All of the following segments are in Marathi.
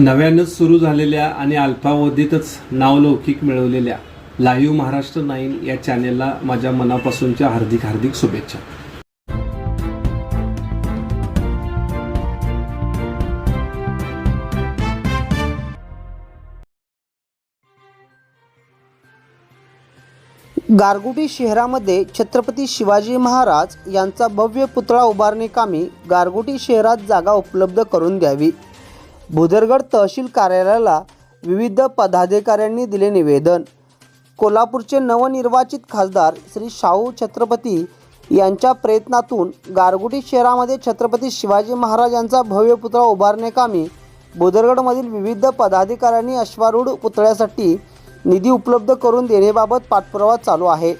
नव्यानंच सुरू झालेल्या आणि अल्पावधीतच नावलौकिक मिळवलेल्या लाईव्ह महाराष्ट्र नाईन या चॅनेलला माझ्या मनापासूनच्या हार्दिक हार्दिक शुभेच्छा. गारगोटी शहरामध्ये छत्रपती शिवाजी महाराज यांचा भव्य पुतळा उभारणी कामी गारगोटी शहरात जागा उपलब्ध करून द्यावी. भुदरगड तहसील कार्यालयाला विविध पदाधिकाऱ्यांनी दिले निवेदन. कोल्हापूरचे नवनिर्वाचित खासदार श्री शाहू छत्रपती यांच्या प्रयत्नातून गारगुटी शहरामध्ये छत्रपती शिवाजी महाराज यांचा भव्य पुतळा उभारण्याकामी भुदरगडमधील विविध पदाधिकाऱ्यांनी अश्वारूढ पुतळ्यासाठी निधी उपलब्ध करून देण्याबाबत पाठपुरावा चालू आहे.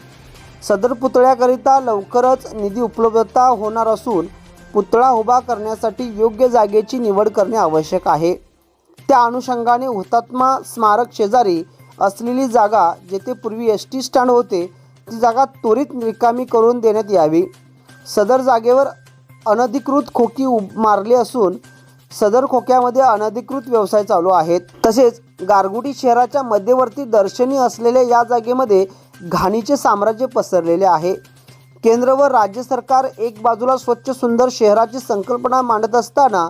सदर पुतळ्याकरिता लवकरच निधी उपलब्धता होणार असून पुतळा उभा करण्यासाठी योग्य जागेची निवड करणे आवश्यक आहे. त्या अनुषंगाने हुतात्मा स्मारक शेजारी असलेली जागा जेथे पूर्वी एस टी स्टँड होते ती जागा त्वरित रिकामी करून देण्यात यावी. सदर जागेवर अनधिकृत खोकी उब मारली असून सदर खोक्यामध्ये अनधिकृत व्यवसाय चालू आहेत. तसेच गारगुटी शहराच्या मध्यवर्ती दर्शनी असलेल्या या जागेमध्ये घाणीचे साम्राज्य पसरलेले आहे. केंद्र व राज्य सरकार एक बाजूला स्वच्छ सुंदर शहराची संकल्पना मांडत असताना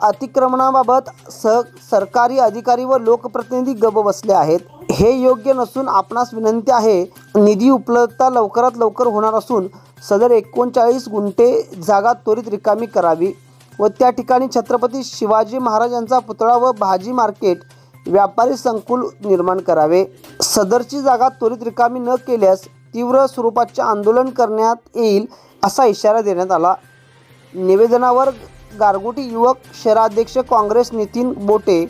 अतिक्रमणाबाबत सह सरकारी अधिकारी व लोकप्रतिनिधी गप बसले आहेत. हे योग्य नसून आपणास विनंती आहे निधी उपलब्धता लवकरात लवकर होणार असून सदर एकोणचाळीस गुंठे जागा त्वरित रिकामी करावी व त्या ठिकाणी छत्रपती शिवाजी महाराजांचा पुतळा व भाजी मार्केट व्यापारी संकुल निर्माण करावे. सदरची जागा त्वरित रिकामी न केल्यास तीव्र स्वरूपाचे आंदोलन करण्यात येईल असा इशारा देण्यात आला. निवेदनावर गारगोटी युवक शहराध्यक्ष काँग्रेस नितीन बोटे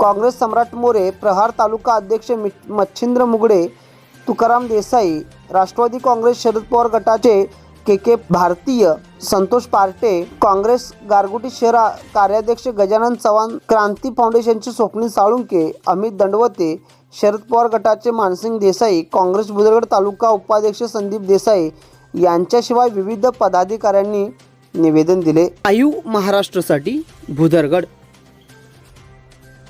काँग्रेस सम्राट मोरे प्रहार तालुका अध्यक्ष मि मच्छिंद्र मुगडे तुकाराम देसाई राष्ट्रवादी काँग्रेस शरद पवार गटाचे के के भारतीय संतोष पार्टे काँग्रेस गारगोटी शहरा कार्याध्यक्ष गजानन चव्हाण क्रांती फाउंडेशनचे स्वप्नील साळुंके अमित दंडवते शरद पवार गटाचे मानसिंग देसाई काँग्रेस बुदरगड तालुका उपाध्यक्ष संदीप देसाई यांच्याशिवाय विविध पदाधिकाऱ्यांनी निवेदन दिले. आयु महाराष्ट्रासाठी भुदरगड